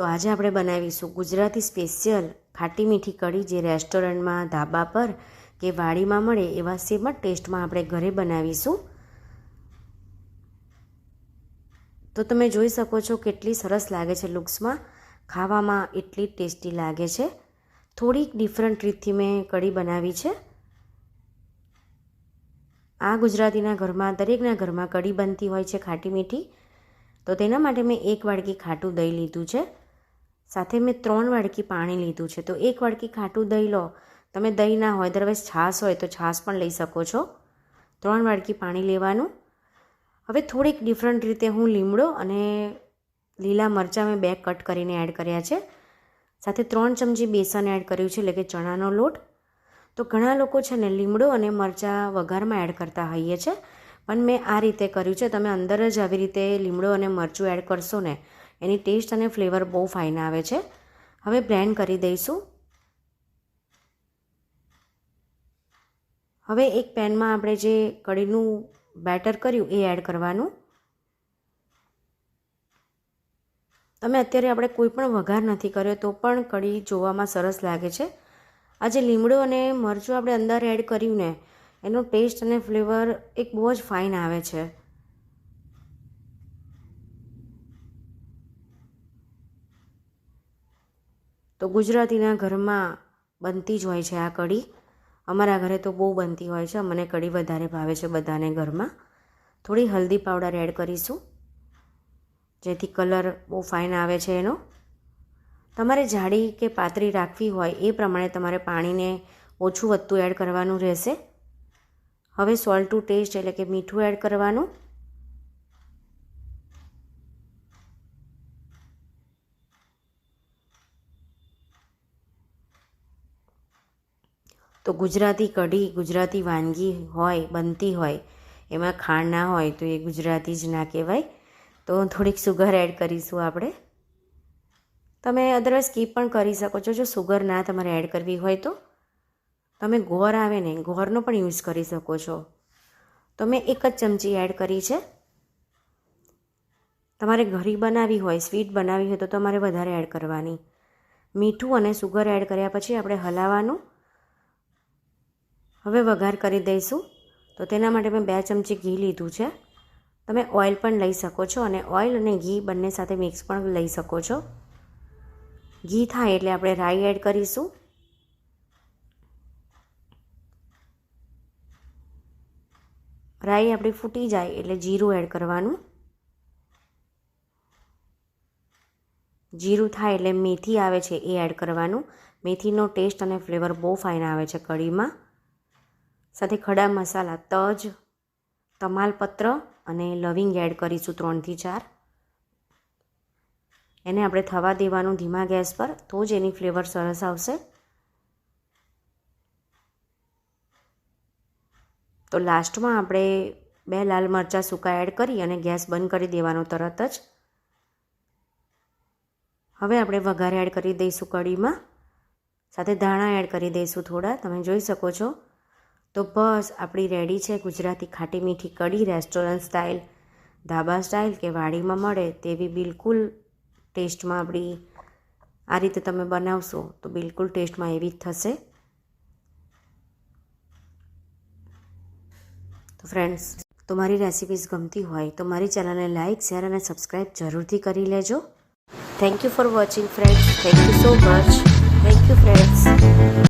તો આજે આપણે બનાવીશું ગુજરાતી સ્પેશિયલ ખાટી મીઠી કઢી જે રેસ્ટોરન્ટમાં ધાબા પર કે વાડીમાં મળે એવા સેમ જ ટેસ્ટમાં આપણે ઘરે બનાવીશું. તો તમે જોઈ શકો છો કેટલી સરસ લાગે છે લુક્સમાં. ખાવામાં એટલી ટેસ્ટી લાગે છે. થોડીક ડિફરન્ટ રીતથી મેં કઢી બનાવી છે. આ ગુજરાતીના ઘરમાં, દરેકના ઘરમાં કઢી બનતી હોય છે ખાટી મીઠી. તો તેના માટે મેં એક વાડકી ખાટું દહીં લીધું છે. સાથે મેં ત્રણ વાડકી પાણી લીધું છે. તો એક વાડકી ખાટું દહીં લો. તમે દહીં ના હોય અદરવાઇઝ છાશ હોય તો છાશ પણ લઈ શકો છો. ત્રણ વાડકી પાણી લેવાનું. હવે થોડીક ડિફરન્ટ રીતે હું લીમડો અને લીલા મરચાં મેં બે કટ કરીને એડ કર્યા છે. સાથે ત્રણ ચમચી બેસન એડ કર્યું છે, એટલે કે ચણાનો લોટ. તો ઘણા લોકો છે ને લીમડો અને મરચાં વઘારમાં એડ કરતા હોઈએ છે. પણ મેં આ રીતે કર્યું છે. તમે અંદર જ આવી રીતે લીમડો અને મરચું એડ કરશો ને એની ટેસ્ટ અને ફ્લેવર બહુ ફાઇન આવે છે. હવે બ્લેન્ડ કરી દઈશું. હવે એક પેનમાં આપણે જે કઢીનું બેટર કર્યું એ એડ કરવાનું. તમે અત્યારે આપણે કોઈ પણ વઘાર નથી કર્યો તો પણ કઢી જોવામાં સરસ લાગે છે. આ જે લીમડો અને મરચું આપણે અંદર એડ કર્યું ને, એનો ટેસ્ટ અને ફ્લેવર એક બહુ જ ફાઇન આવે છે. તો ગુજરાતીના ઘરમાં બનતી જ હોય છે આ કઢી. અમારા ઘરે તો બહુ બનતી હોય છે, મને કઢી વધારે ભાવે છે બધાને ઘરમાં. થોડી હલ્દી પાવડર એડ કરીશું, જેથી કલર બહુ ફાઇન આવે છે એનો. તમારે જાડી કે પાતળી રાખવી હોય એ પ્રમાણે તમારે પાણીને ઓછું વધતું એડ કરવાનું રહેશે. હવે સોલ્ટ ટુ ટેસ્ટ એટલે કે મીઠું એડ કરવાનું. તો ગુજરાતી કઢી, ગુજરાતી વાનગી હોય, બનતી હોય, એમાં ખાંડ ના હોય તો એ ગુજરાતી જ ના કહેવાય. તો થોડીક સુગર એડ કરીશું આપણે. તમે અદરવાઇઝ સ્કીપ પણ કરી શકો છો. જો સુગર ના તમારે એડ કરવી હોય તો. તમે ગોળ આવે ને ગોળનો પણ યુઝ કરી શકો છો. તો મેં એક જ ચમચી એડ કરી છે. તમારે ઘરી બનાવી હોય સ્વીટ બનાવી હોય તો તમારે વધારે એડ કરવાની. મીઠું અને સુગર એડ કર્યા પછી આપણે હલાવવાનું. હવે વઘાર કરી દઈશું. તો તેના માટે મેં બે ચમચી ઘી લીધું છે. તમે ઓઇલ પણ લઈ શકો છો અને ઓઇલ અને ઘી બંને સાથે મિક્સ પણ લઈ શકો છો. ઘી થાય એટલે આપણે રાઈ એડ કરીશું. રાઈ આપણી ફૂટી જાય એટલે જીરું એડ કરવાનું. જીરું થાય એટલે મેથી આવે છે એ એડ કરવાનું. મેથીનો ટેસ્ટ અને ફ્લેવર બહુ ફાઇન આવે છે કઢીમાં. સાથે ખડા મસાલા, તજ, તમાલપત્ર અને લવિંગ એડ કરીશું ત્રણથી ચાર. એને આપણે થવા દેવાનું ધીમા ગેસ પર, તો જ એની ફ્લેવર સરસ આવશે. તો લાસ્ટમાં આપણે બે લાલ મરચાં સૂકા એડ કરી અને ગેસ બંધ કરી દેવાનો તરત જ. હવે આપણે વઘાર એડ કરી દઈશું કઢીમાં. સાથે ધાણા એડ કરી દઈશું થોડા, તમે જોઈ શકો છો. તો બસ, આપણી રેડી છે ગુજરાતી ખાટી મીઠી કઢી, રેસ્ટોરન્ટ સ્ટાઇલ. ધાબા સ્ટાઇલ કે વાડીમાં મળે તેવી બિલકુલ ટેસ્ટમાં આપણી આ રીતે તમે બનાવશો તો બિલકુલ ટેસ્ટમાં એવી જ થશે. તો ફ્રેન્ડ્સ તો મારી રેસિપીઝ ગમતી હોય તો મારી ચેનલને લાઇક શેર અને સબસ્ક્રાઈબ જરૂરથી કરી લેજો. Thank you for watching friends thank you so much